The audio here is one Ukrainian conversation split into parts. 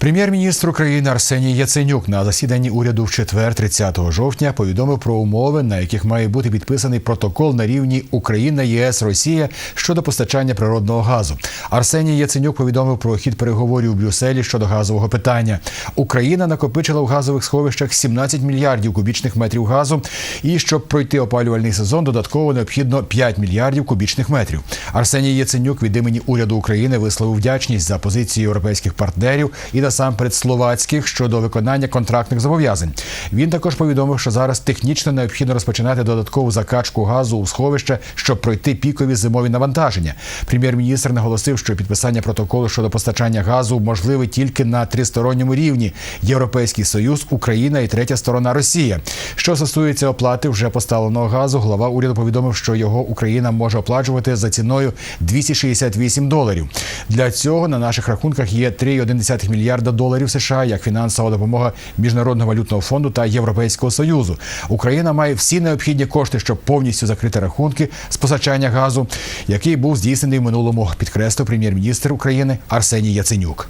Прем'єр-міністр України Арсеній Яценюк на засіданні уряду в четвер, 30 жовтня, повідомив про умови, на яких має бути підписаний протокол на рівні Україна, ЄС, Росія щодо постачання природного газу. Арсеній Яценюк повідомив про хід переговорів у Брюсселі щодо газового питання. Україна накопичила в газових сховищах 17 мільярдів кубічних метрів газу. І щоб пройти опалювальний сезон, додатково необхідно 5 мільярдів кубічних метрів. Арсеній Яценюк від імені уряду України висловив вдячність за позицію європейських партнерів і насамперед словацьких щодо виконання контрактних зобов'язань. Він також повідомив, що зараз технічно необхідно розпочинати додаткову закачку газу у сховище, щоб пройти пікові зимові навантаження. Прем'єр-міністр наголосив, що підписання протоколу щодо постачання газу можливе тільки на тристоронньому рівні: Європейський Союз, Україна і третя сторона Росія. Що стосується оплати вже поставленого газу, глава уряду повідомив, що його Україна може оплачувати за ціною 268 доларів. Для цього на наших рахунках є 3,1 мільярда доларів США як фінансова допомога Міжнародного валютного фонду та Європейського союзу. Україна має всі необхідні кошти, щоб повністю закрити рахунки з постачання газу, який був здійснений в минулому, підкреслив прем'єр-міністр України Арсеній Яценюк.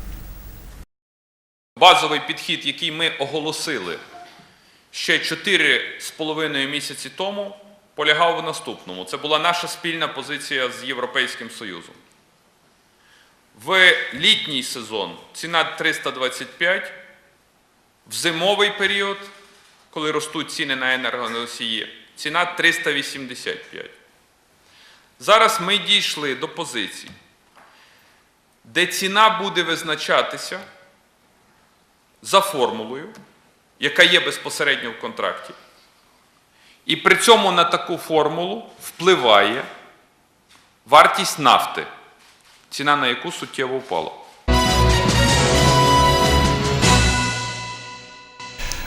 Базовий підхід, який ми оголосили ще 4,5 місяці тому, полягав в наступному. Це була наша спільна позиція з Європейським Союзом. В літній сезон ціна 325, в зимовий період, коли ростуть ціни на енергоносії, ціна 385. Зараз ми дійшли до позиції, де ціна буде визначатися за формулою, яка є безпосередньо в контракті. І при цьому на таку формулу впливає вартість нафти, ціна на яку суттєво впала.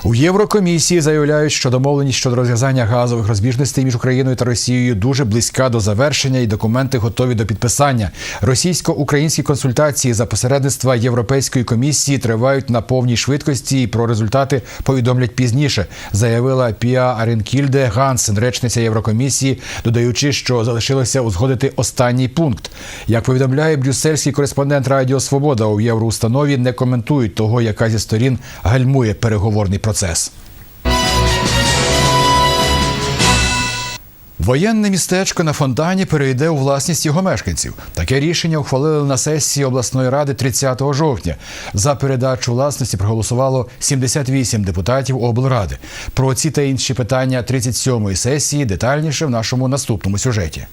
У Єврокомісії заявляють, що домовленість щодо розв'язання газових розбіжностей між Україною та Росією дуже близька до завершення, і документи готові до підписання. Російсько-українські консультації за посередництва Європейської комісії тривають на повній швидкості. і Про результати повідомлять пізніше. Заявила Піа Аренкільде Гансен, речниця Єврокомісії, додаючи, що залишилося узгодити останній пункт. Як повідомляє брюссельський кореспондент Радіо Свобода у євроустанові, не коментують того, яка зі сторін гальмує переговорний процес. Воєнне містечко на фонтані перейде у власність його мешканців. Таке рішення ухвалили на сесії обласної ради 30 жовтня. За передачу власності проголосувало 78 депутатів облради. Про ці та інші питання 37-ї сесії детальніше в нашому наступному сюжеті.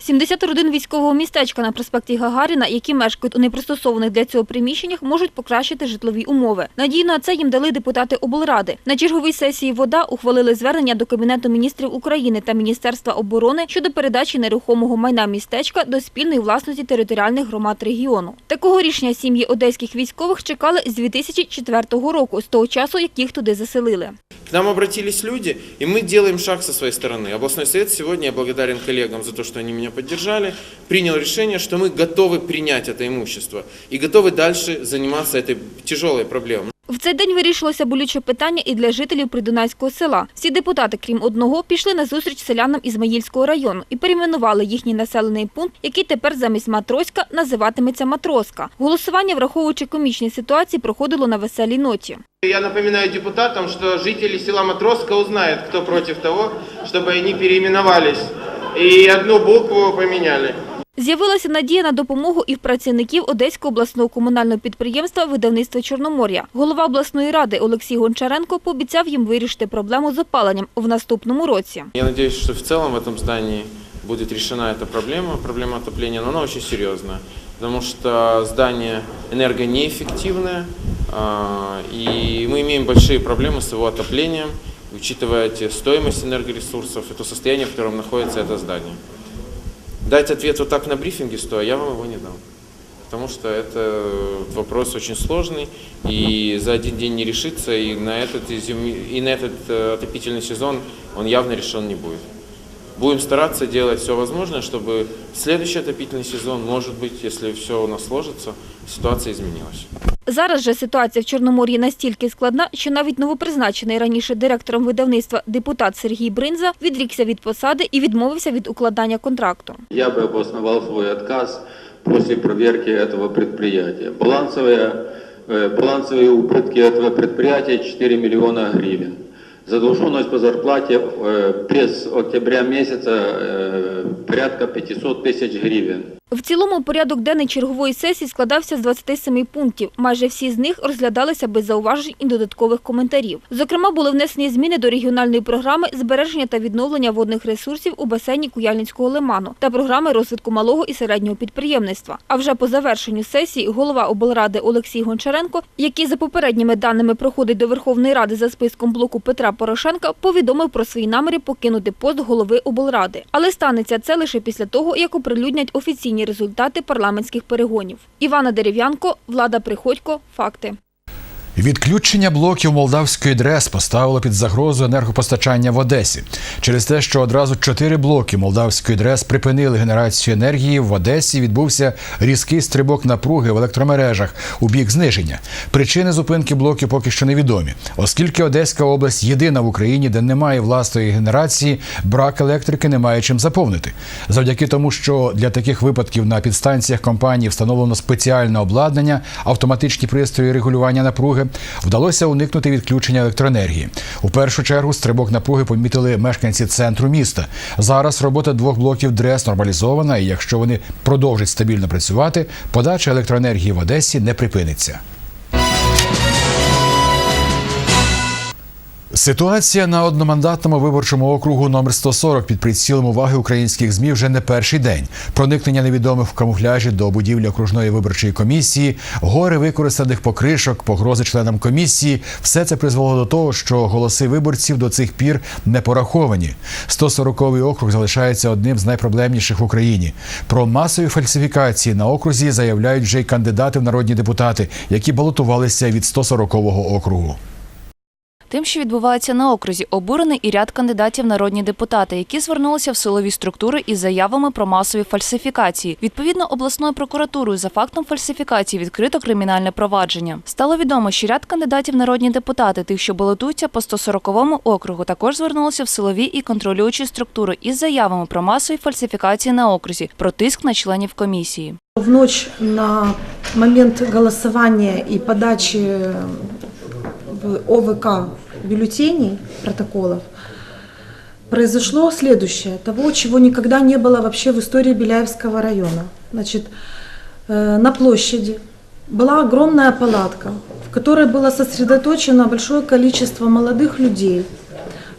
70 родин військового містечка на проспекті Гагаріна, які мешкають у непристосованих для цього приміщеннях, можуть покращити житлові умови. Надію на це їм дали депутати облради. На черговій сесії вода ухвалили звернення до Кабінету міністрів України та Міністерства оборони щодо передачі нерухомого майна містечка до спільної власності територіальних громад регіону. Такого рішення сім'ї одеських військових чекали з 2004 року, з того часу, як їх туди заселили. К нам обратились люди, и мы делаем шаг со своей стороны. Областной совет сегодня, я благодарен коллегам за то, что они меня поддержали, принял решение, что мы готовы принять это имущество и готовы дальше заниматься этой тяжелой проблемой. В цей день вирішилося болюче питання і для жителів Придунайського села. Всі депутати, крім одного, пішли на зустріч селянам Ізмаїльського району і перейменували їхній населений пункт, який тепер замість Матроська називатиметься Матроска. Голосування, враховуючи комічні ситуації, проходило на веселій ноті. Я напоминаю депутатам, что жители села Матроска узнают, кто против того, чтобы они переименовались и одну букву поменяли. З'явилася надія на допомогу і в працівників Одеського обласного комунального підприємства видавництва Чорномор'я. Голова обласної ради Олексій Гончаренко пообіцяв їм вирішити проблему з опаленням в наступному році. Я надеюсь, что в целом в этом здании будет решена эта проблема, проблема отопления, но она очень серьезная, потому что здание энергонеэффективное, а, и мы имеем большие проблемы с его отоплением, Учитывая стоимость энергоресурсов и то состояние, в котором находится это здание. Дать ответ вот так на брифинге стоя, я вам его не дам. Потому что это вопрос очень сложный, и за один день не решится, и на этот, и на этот э, отопительный сезон он явно решен не будет. будем стараться делать все возможное, чтобы следующий отопительный сезон, может быть, если все у нас сложится, ситуация изменилась. Зараз же ситуація в Чорномор'ї настільки складна, що навіть новопризначений раніше директором видавництва депутат Сергій Бринза відрікся від посади і відмовився від укладання контракту. Я бы обосновал свой отказ после проверки этого предприятия. Балансовые, э, балансовые убытки этого предприятия 4 миллиона гривен. Задолженность по зарплате э, без октября месяца э, порядка 500 тысяч гривен. В цілому порядок денний чергової сесії складався з 27 пунктів. Майже всі з них розглядалися без зауважень і додаткових коментарів. Зокрема, були внесені зміни до регіональної програми збереження та відновлення водних ресурсів у басейні Куяльницького лиману та програми розвитку малого і середнього підприємництва. А вже по завершенню сесії голова облради Олексій Гончаренко, який за попередніми даними проходить до Верховної Ради за списком блоку Петра Порошенка, повідомив про свої наміри покинути пост голови облради. Але станеться це лише після того, як оприлюднять офіційні результати парламентських перегонів. Івана Дерев'янко, Влада Приходько. Факти. Відключення блоків молдавської ДРЕС поставило під загрозу енергопостачання в Одесі. Через те, що одразу чотири блоки молдавської ДРЕС припинили генерацію енергії, в Одесі відбувся різкий стрибок напруги в електромережах у бік зниження. Причини зупинки блоків поки що невідомі, оскільки Одеська область єдина в Україні, де немає власної генерації, брак електрики немає чим заповнити. Завдяки тому, що для таких випадків на підстанціях компанії встановлено спеціальне обладнання, автоматичні пристрої регулювання напруги, вдалося уникнути відключення електроенергії. У першу чергу стрибок напруги помітили мешканці центру міста. Зараз робота двох блоків ДРЕС нормалізована, і якщо вони продовжать стабільно працювати, подача електроенергії в Одесі не припиниться. Ситуація на одномандатному виборчому округу номер 140 під прицілом уваги українських змі вже не перший день. Проникнення невідомих в камуфляжі до будівлі окружної виборчої комісії, гори використаних покришок, погрози членам комісії все це призвело до того, що голоси виборців до цих пір не пораховані. 140-й округ залишається одним з найпроблемніших в Україні. Про масові фальсифікації на окрузі заявляють вже й кандидати в народні депутати, які балотувалися від 140-го округу. Тим, що відбувається на окрузі, обурений і ряд кандидатів народні депутати, які звернулися в силові структури із заявами про масові фальсифікації. Відповідно, обласною прокуратурою за фактом фальсифікації відкрито кримінальне провадження. Стало відомо, що ряд кандидатів народні депутати, тих, що балотуються по 140-му округу, також звернулися в силові і контролюючі структури із заявами про масові фальсифікації на окрузі, про тиск на членів комісії. В ночь на момент голосования и подачи в ОВК бюллетеней, протоколов, произошло следующее, того, чего никогда не было вообще в истории Беляевского района. Значит, э, на площади была огромная палатка, в которой было сосредоточено большое количество молодых людей.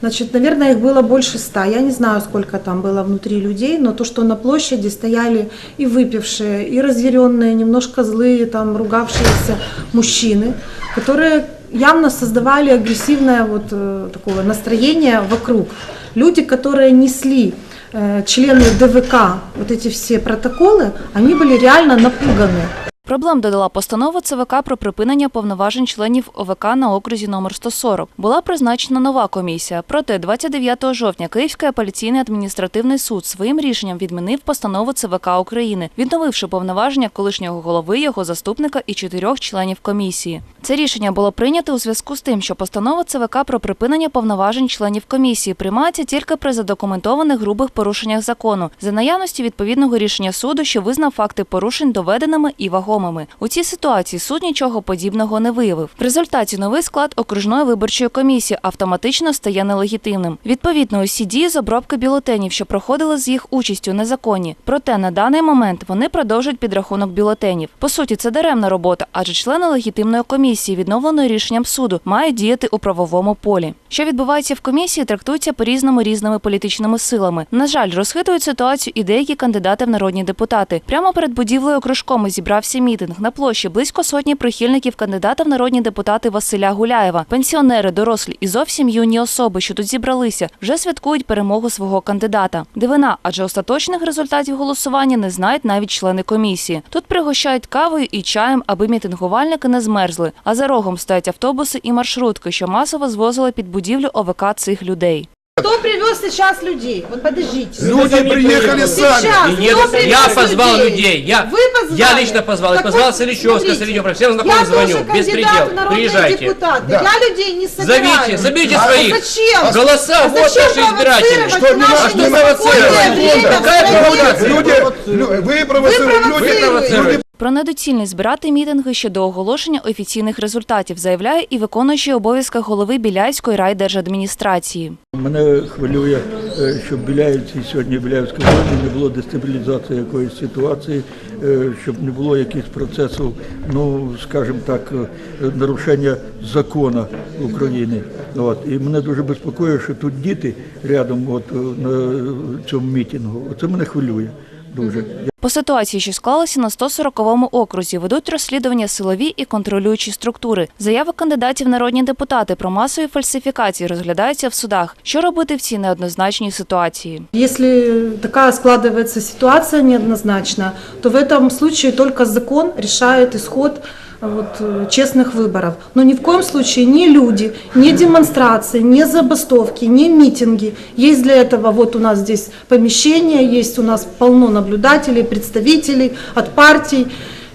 Значит, наверное, их было больше ста. Я не знаю, сколько там было внутри людей, но то, что на площади стояли и выпившие, и разъяренные, немножко злые, там, ругавшиеся мужчины, которые явно создавали агрессивное вот э, такое настроение вокруг. Люди, которые несли э, члены ДВК вот эти все протоколы, они были реально напуганы. Проблем додала постанова ЦВК про припинення повноважень членів ОВК на окрузі номер 140. Була призначена нова комісія. Проте 29 жовтня Київський апеляційний адміністративний суд своїм рішенням відмінив постанову ЦВК України, відновивши повноваження колишнього голови, його заступника і чотирьох членів комісії. Це рішення було прийнято у зв'язку з тим, що постанова ЦВК про припинення повноважень членів комісії приймається тільки при задокументованих грубих порушеннях закону за наявності відповідного рішення суду, що визнав факти порушень доведеними і вагомими. У цій ситуації суд нічого подібного не виявив. В результаті новий склад окружної виборчої комісії автоматично стає нелегітимним. Відповідно, усі дії з обробки бюлетенів, що проходили з їх участю, незаконні. Проте на даний момент вони продовжують підрахунок бюлетенів. По суті, це даремна робота, адже члени легітимної комісії, відновленої рішенням суду, мають діяти у правовому полі. Що відбувається в комісії, трактується по-різному різними політичними силами. На жаль, розхитують ситуацію і деякі кандидати в народні депутати. Прямо перед будівлею окружкому зібрався мітинг на площі близько сотні прихильників кандидата в народні депутати Василя Гуляєва. Пенсіонери, дорослі і зовсім юні особи, що тут зібралися, вже святкують перемогу свого кандидата. Дивина, адже остаточних результатів голосування не знають навіть члени комісії. Тут пригощають кавою і чаєм, аби мітингувальники не змерзли. А за рогом стоять автобуси і маршрутки, що масово звозили під будівлю ОВК цих людей. Кто привез сейчас людей? Вот подождите. Люди приехали сами. Сейчас, нет, кто привез я позвал людей. Я, Вы позвали? я лично позвал. Так позвал вот, Соличевского, смотрите, Соличева. Всем Я знакомым звоню. Беспредел. народные Приезжайте. депутаты. Да. Я людей не собираю. Зовите, заберите А своих. Зачем? Голоса, А вот зачем наши избиратели. Что, не не неспокойное провоцировать. Какая провокация? Люди, лю- ви провоцируєте. Ви Люди, провоцируєте. Про недоцільність збирати мітинги ще до оголошення офіційних результатів заявляє і виконуючий обов'язки голови Біляйської райдержадміністрації. Мене хвилює, е, щоб Біляївці сьогодні в Біляївській не було дестабілізації якоїсь ситуації, е, щоб не було якихось процесів, ну скажімо так, е, нарушення закону України. От. І мене дуже безпокоює, що тут діти рядом от, на цьому мітингу. Це мене хвилює дуже. По ситуації, що склалася на 140-му окрузі, ведуть розслідування силові і контролюючі структури. Заяви кандидатів в народні депутати про масові фальсифікації розглядаються в судах. Що робити в цій неоднозначній ситуації? Если такая складывается ситуация неоднозначная, то в этом случае только закон решает исход э, вот, э, честных выборов. Но ни в коем случае ни люди, ни демонстрации, ни забастовки, ни митинги. Есть для этого, вот у нас здесь помещение, есть у нас полно наблюдателей, представителей от партий.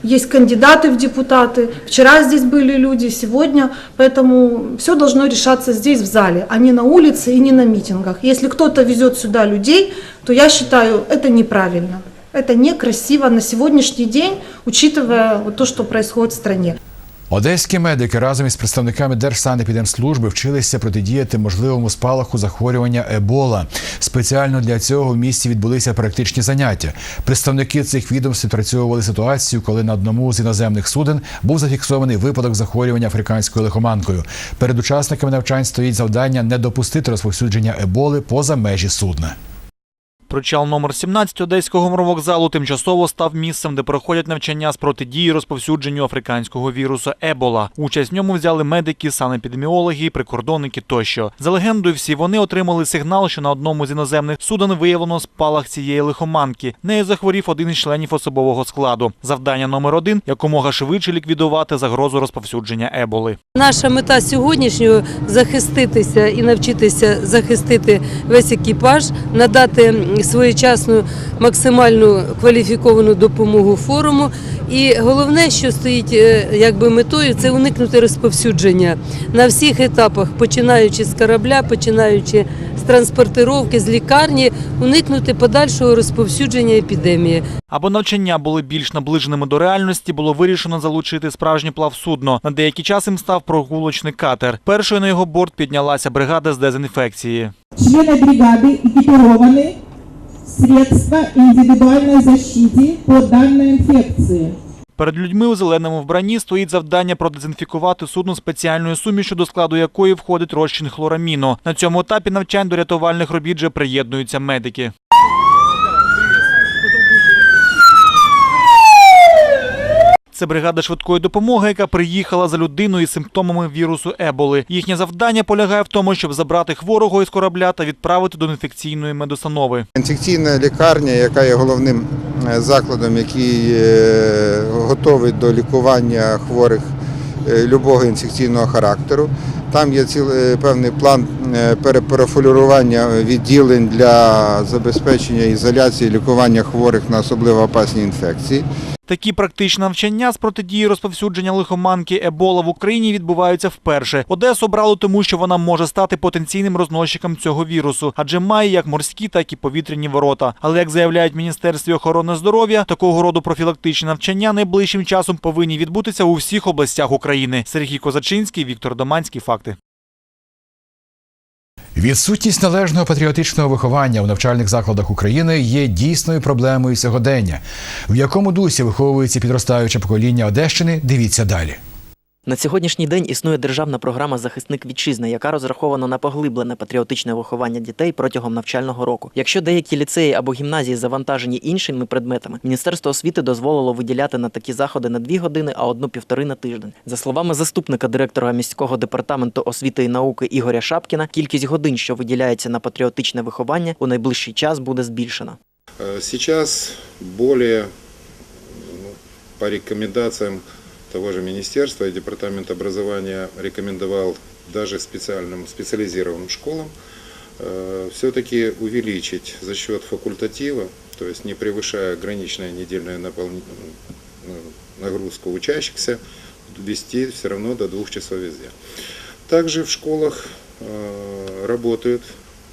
Есть кандидаты в депутаты. Вчера здесь были люди, сегодня. Поэтому все должно решаться здесь, в зале, а не на улице и не на митингах. Если кто-то везет сюда людей, то я считаю, это неправильно. Это некрасиво на сегодняшний день, учитывая вот то, что происходит в стране. Одеські медики разом із представниками Держсанепідемслужби вчилися протидіяти можливому спалаху захворювання Ебола. Спеціально для цього в місті відбулися практичні заняття. Представники цих відомств відпрацьовували ситуацію, коли на одному з іноземних суден був зафіксований випадок захворювання африканською лихоманкою. Перед учасниками навчань стоїть завдання не допустити розповсюдження еболи поза межі судна. Причал номер 17 одеського морвокзалу тимчасово став місцем, де проходять навчання з протидії розповсюдженню африканського вірусу Ебола. Участь в ньому взяли медики, санепідеміологи, прикордонники тощо. За легендою, всі вони отримали сигнал, що на одному з іноземних суден виявлено спалах цієї лихоманки. Нею захворів один із членів особового складу. Завдання номер один якомога швидше ліквідувати загрозу розповсюдження Еболи. Наша мета сьогоднішнього захиститися і навчитися захистити весь екіпаж, надати своєчасну максимальну кваліфіковану допомогу форуму. І головне, що стоїть е, якби метою, це уникнути розповсюдження на всіх етапах, починаючи з корабля, починаючи з транспортировки, з лікарні, уникнути подальшого розповсюдження епідемії. Аби навчання були більш наближеними до реальності, було вирішено залучити справжнє плавсудно. На деякий час їм став прогулочний катер. Першою на його борт піднялася бригада з дезінфекції. Члены бригады экипированы средства индивидуальной защиты по данной инфекции. Перед людьми у зеленому вбранні стоїть завдання продезінфікувати судно спеціальною сумішю, до складу якої входить розчин хлораміну. На цьому етапі навчань до рятувальних робіт вже приєднуються медики. Це бригада швидкої допомоги, яка приїхала за людиною із симптомами вірусу Еболи. Їхнє завдання полягає в тому, щоб забрати хворого із корабля та відправити до інфекційної медустанови. Інфекційна лікарня, яка є головним е, закладом, який е, готовий до лікування хворих е, любого інфекційного характеру. Там є цілий певний план перепрофілювання відділень для забезпечення ізоляції лікування хворих на особливо опасні інфекції. Такі практичні навчання з протидії розповсюдження лихоманки Ебола в Україні відбуваються вперше. Одесу обрали тому, що вона може стати потенційним розносчиком цього вірусу, адже має як морські, так і повітряні ворота. Але як заявляють Міністерстві охорони здоров'я, такого роду профілактичні навчання найближчим часом повинні відбутися у всіх областях України. Сергій Козачинський, Віктор Доманський. Факти. Відсутність належного патріотичного виховання у навчальних закладах України є дійсною проблемою сьогодення. В якому дусі виховується підростаюче покоління Одещини, дивіться далі. На сьогоднішній день існує державна програма Захисник вітчизни, яка розрахована на поглиблене патріотичне виховання дітей протягом навчального року. Якщо деякі ліцеї або гімназії завантажені іншими предметами, Міністерство освіти дозволило виділяти на такі заходи на дві години, а одну півтори на тиждень. За словами заступника директора міського департаменту освіти і науки Ігоря Шапкіна, кількість годин, що виділяється на патріотичне виховання, у найближчий час буде збільшена. Сейчас более ну, по рекомендациям того же министерства и департамент образования рекомендовал даже специальным специализированным школам все-таки увеличить за счет факультатива, то есть не превышая граничная недельная напол- ну, нагрузку учащихся, ввести все равно до двух часов везде. Также в школах э, работают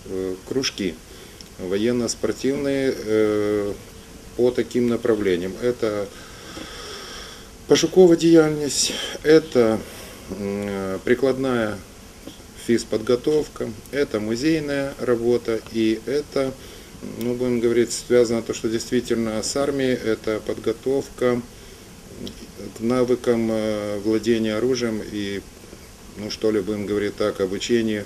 э, кружки военно-спортивные э, по таким направлениям. Это пошукова деятельность, это м, прикладная физподготовка, это музейная работа и это, ну, будем говорить, связано то, что действительно с армией, это подготовка к навыкам э, владения оружием и, ну что ли, будем говорить так, обучению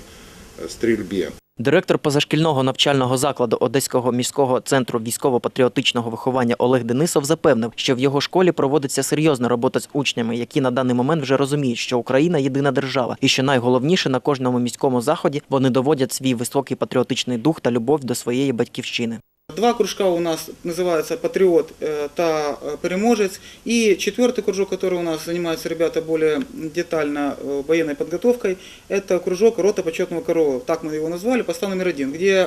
э, стрельбе. Директор позашкільного навчального закладу Одеського міського центру військово-патріотичного виховання Олег Денисов запевнив, що в його школі проводиться серйозна робота з учнями, які на даний момент вже розуміють, що Україна єдина держава, і що найголовніше на кожному міському заході вони доводять свій високий патріотичний дух та любов до своєї батьківщини. Два кружка у нас называются «Патриот» э, та э, «Переможец». И четвертый кружок, который у нас занимаются ребята более детально э, военной подготовкой, это кружок «Рота почетного корова». Так мы его назвали, постав номер один, где,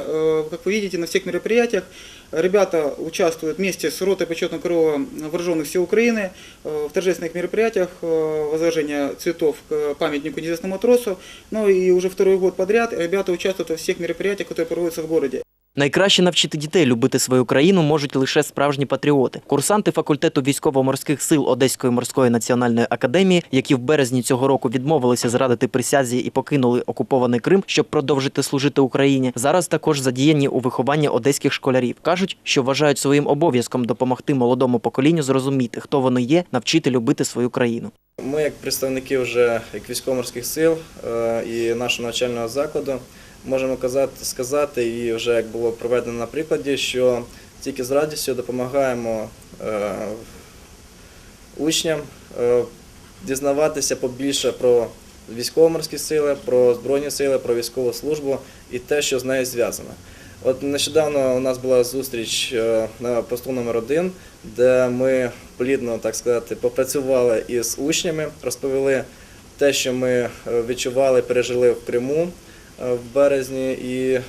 как вы видите, на всех мероприятиях ребята участвуют вместе с ротой почетного корова вооруженных сил Украины в торжественных мероприятиях возложения цветов к памятнику неизвестному матросу. Ну и уже второй год подряд ребята участвуют во всех мероприятиях, которые проводятся в городе. Найкраще навчити дітей любити свою країну можуть лише справжні патріоти. Курсанти факультету військово-морських сил Одеської морської національної академії, які в березні цього року відмовилися зрадити присязі і покинули окупований Крим, щоб продовжити служити Україні, зараз також задіяні у вихованні одеських школярів. кажуть, що вважають своїм обов'язком допомогти молодому поколінню зрозуміти, хто вони є, навчити любити свою країну. Ми, як представники вже як військово-морських сил е, і нашого навчального закладу, можемо казати, сказати, і вже як було проведено на прикладі, що тільки з радістю допомагаємо е, учням е, дізнаватися побільше про військово-морські сили, про збройні сили, про військову службу і те, що з нею зв'язано. От нещодавно у нас була зустріч е, на посту номер один, де ми плідно, так сказати, попрацювали із учнями, розповіли те, що ми відчували, пережили в Криму в березні, і е,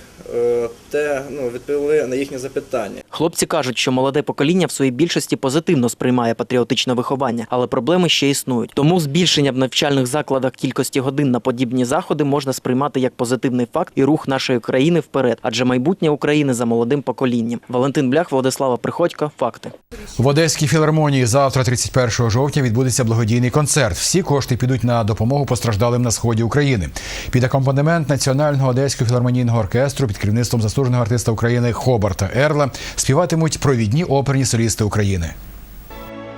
те, ну, відповіли на їхні запитання. Хлопці кажуть, що молоде покоління в своїй більшості позитивно сприймає патріотичне виховання, але проблеми ще існують. Тому збільшення в навчальних закладах кількості годин на подібні заходи можна сприймати як позитивний факт і рух нашої країни вперед, адже майбутнє України за молодим поколінням. Валентин Блях, Владислава Приходько. Факти. В Одеській філармонії завтра, 31 жовтня, відбудеться благодійний концерт. Всі кошти підуть на допомогу постраждалим на сході України. Під акомпанемент національного одеського філармонійного оркестру під керівництвом заслуженого артиста України Хобарта Ерла співатимуть провідні оперні солісти України.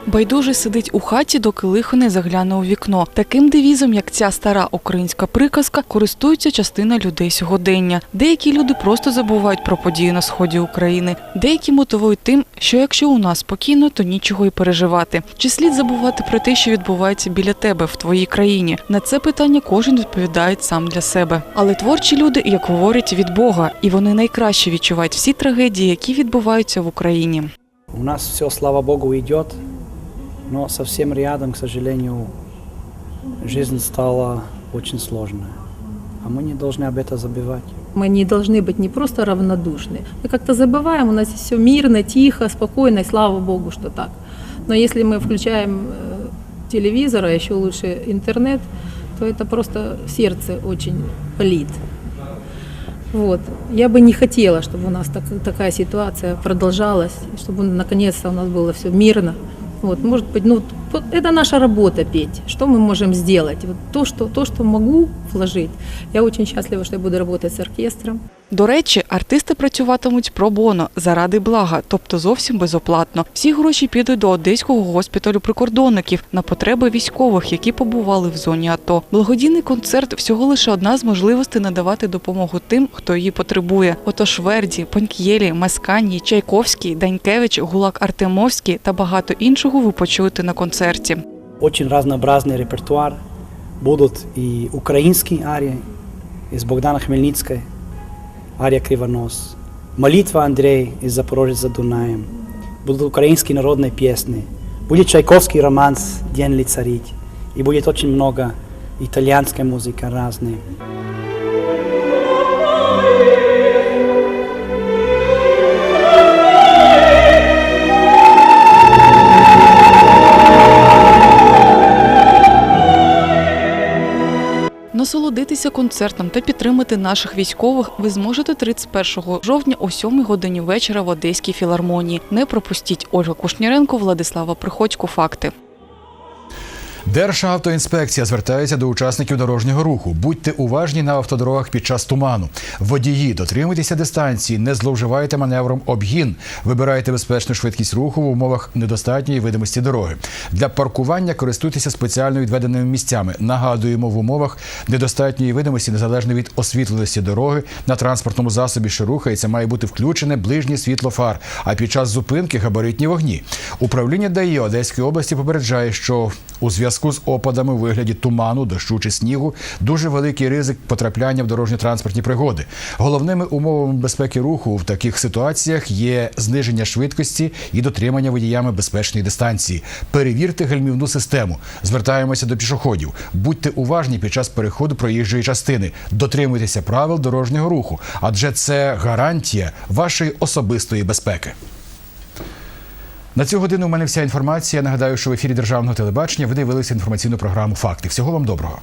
Байдужий сидить у хаті, доки лихо не загляне у вікно. Таким девізом, як ця стара українська приказка, користується частина людей сьогодення. Деякі люди просто забувають про події на сході України. Деякі мотивують тим, що якщо у нас спокійно, то нічого й переживати. Чи слід забувати про те, що відбувається біля тебе в твоїй країні? На це питання кожен відповідає сам для себе. Але творчі люди, як говорять, від Бога, і вони найкраще відчувають всі трагедії, які відбуваються в Україні. У нас все, слава Богу, идет, но совсем рядом, к сожалению, жизнь стала очень сложная. А мы не должны об этом забывать. Мы не должны быть не просто равнодушны. Мы как-то забываем, у нас все мирно, тихо, спокойно, и слава Богу, что так. Но если мы включаем э, телевизор, а еще лучше интернет, то это просто сердце очень болит. Вот. Я бы не хотела, чтобы у нас так- такая ситуация продолжалась, чтобы наконец-то у нас было все мирно. Вот, может быть, ну, вот это наша работа петь. Что мы можем сделать? Вот то, что, то, что могу вложить. Я очень счастлива, что я буду работать с оркестром. До речі, артисти працюватимуть про боно заради блага, тобто зовсім безоплатно. Всі гроші підуть до одеського госпіталю прикордонників на потреби військових, які побували в зоні АТО. Благодійний концерт всього лише одна з можливостей надавати допомогу тим, хто її потребує. Отож Верді, Панк'єлі, Маскані, Чайковський, Данькевич, Гулак Артемовський та багато іншого ви почуєте на концерті. Очень разнообразный репертуар. Будут и украинские арии из Богдана Хмельницкой, ария «Кривонос», молитва Андрей из «Запорожец за Дунаем», будут украинские народные песни, будет чайковский романс «День ли царить», и будет очень много итальянской музыки Насолодитися концертом та підтримати наших військових ви зможете 31 жовтня о 7 годині вечора в Одеській філармонії. Не пропустіть Ольга Кушніренко, Владислава Приходько. Факти. Державтоінспекція звертається до учасників дорожнього руху. Будьте уважні на автодорогах під час туману. Водії, дотримуйтеся дистанції, не зловживайте маневром обгін. Вибирайте безпечну швидкість руху в умовах недостатньої видимості дороги. Для паркування користуйтеся спеціально відведеними місцями. Нагадуємо, в умовах недостатньої видимості, незалежно від освітленості дороги, на транспортному засобі, що рухається, має бути включене ближнє світло фар. А під час зупинки габаритні вогні. Управління ДАІ Одеської області попереджає, що у зв'язку з опадами у вигляді туману, дощу чи снігу дуже великий ризик потрапляння в дорожньо-транспортні пригоди. Головними умовами безпеки руху в таких ситуаціях є зниження швидкості і дотримання водіями безпечної дистанції. Перевірте гальмівну систему. Звертаємося до пішоходів. Будьте уважні під час переходу проїжджої частини. Дотримуйтеся правил дорожнього руху, адже це гарантія вашої особистої безпеки. На цю годину у мене вся інформація. Нагадаю, що в ефірі державного телебачення ви дивилися інформаційну програму Факти. Всього вам доброго.